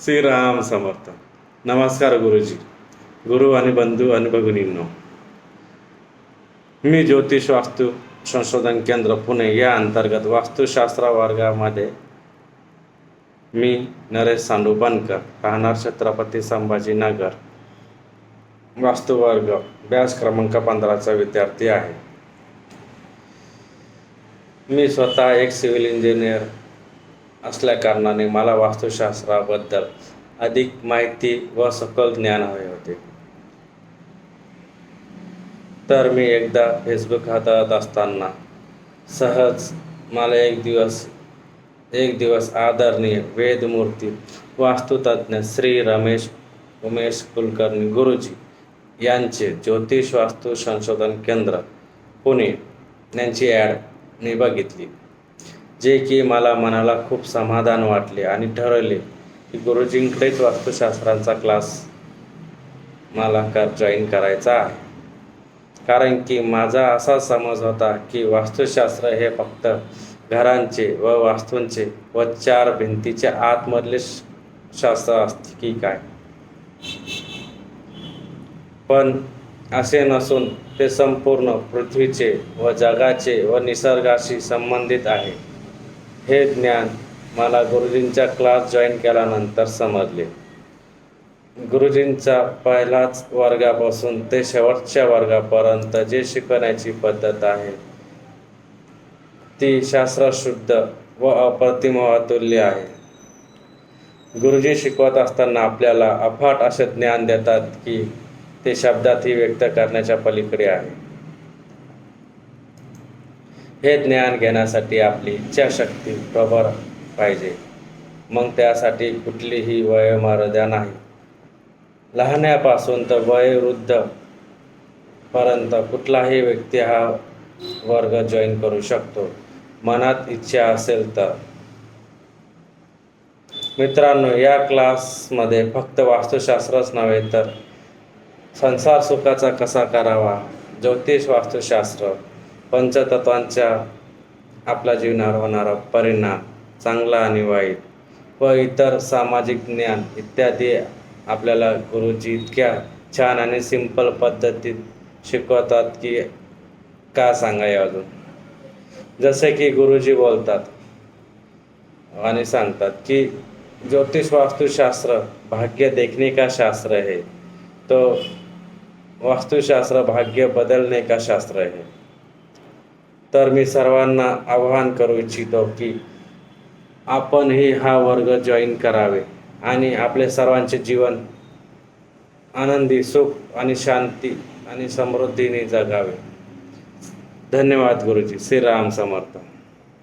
श्रीराम समर्थ। नमस्कार गुरुजी। गुरु आणि बंधू आणि भगिनींनो। मी ज्योतिष वास्तू संशोधन केंद्र पुणे या अंतर्गत वास्तुशास्त्र वर्गामध्ये मी नरेश सांडुबनकर राहणार छत्रपती संभाजीनगर वास्तुवर्ग व्यास क्रमांक पंधराचा विद्यार्थी आहे. मी स्वतः एक सिव्हिल इंजिनियर असल्याकारणाने मला वास्तुशास्त्राबद्दल अधिक माहिती व सखोल ज्ञान हवे होते. तर मी एकदा फेसबुक हाताळत असताना सहज मला एक दिवस एक दिवस आदरणीय वेदमूर्ती वास्तुतज्ञ श्री रमेश उमेश कुलकर्णी गुरुजी यांचे ज्योतिष वास्तू संशोधन केंद्र पुणे यांची ॲड मी बघितली. जे की मला मनाला खूप समाधान वाटले आणि ठरवले की गुरुजींकडेच वास्तुशास्त्रांचा क्लास मला कर जॉईन करायचा आहे. कारण की माझा असा समज होता की वास्तुशास्त्र हे फक्त घरांचे व वास्तूंचे व चार भिंतीच्या आतमधले श- शास्त्र असते की काय? पण असे नसून ते संपूर्ण पृथ्वीचे व जगाचे व निसर्गाशी संबंधित आहे. हे ज्ञान मला गुरुजींचा क्लास जॉईन केल्यानंतर समजले. गुरुजींचा पहिलाच वर्गापासून ते शेवटच्या वर्गापर्यंत जे शिकवण्याची पद्धत आहे ती शास्त्रशुद्ध व अप्रतिम आहे. गुरुजी शिकवत असताना आपल्याला अफाट असे ज्ञान देतात की ते शब्दातही व्यक्त करण्याच्या पलीकडे आहे. हे ज्ञान घेण्यासाठी आपली इच्छाशक्ती प्रबळ पाहिजे. मग त्यासाठी कुठलीही वयोमर्यादा नाही. लहान्यापासून तर वयोवृद्ध पर्यंत कुठलाही व्यक्ती हा वर्ग जॉईन करू शकतो. मनात इच्छा असेल तर. मित्रांनो या क्लासमध्ये फक्त वास्तुशास्त्रच नव्हे तर संसार सुखाचा कसा करावा? ज्योतिष वास्तुशास्त्र. पंचतत्वांच्या आपल्या जीवनावर होणारा परिणाम चांगला आणि वाईट व इतर सामाजिक ज्ञान इत्यादी आपल्याला गुरुजी इतक्या छान आणि सिंपल पद्धतीत शिकवतात की का सांगाय अजून? जसे की गुरुजी बोलतात आणि सांगतात की ज्योतिष वास्तुशास्त्र भाग्य देखने का शास्त्र है तो वास्तुशास्त्र भाग्य बदलने का शास्त्र है तर मी सर्वांना आवाहन करू इच्छितो की आपणही हा वर्ग जॉईन करावे आणि आपले सर्वांचे जीवन आनंदी सुख आणि शांती आणि समृद्धीने जगावे. धन्यवाद गुरुजी. श्रीराम समर्थ.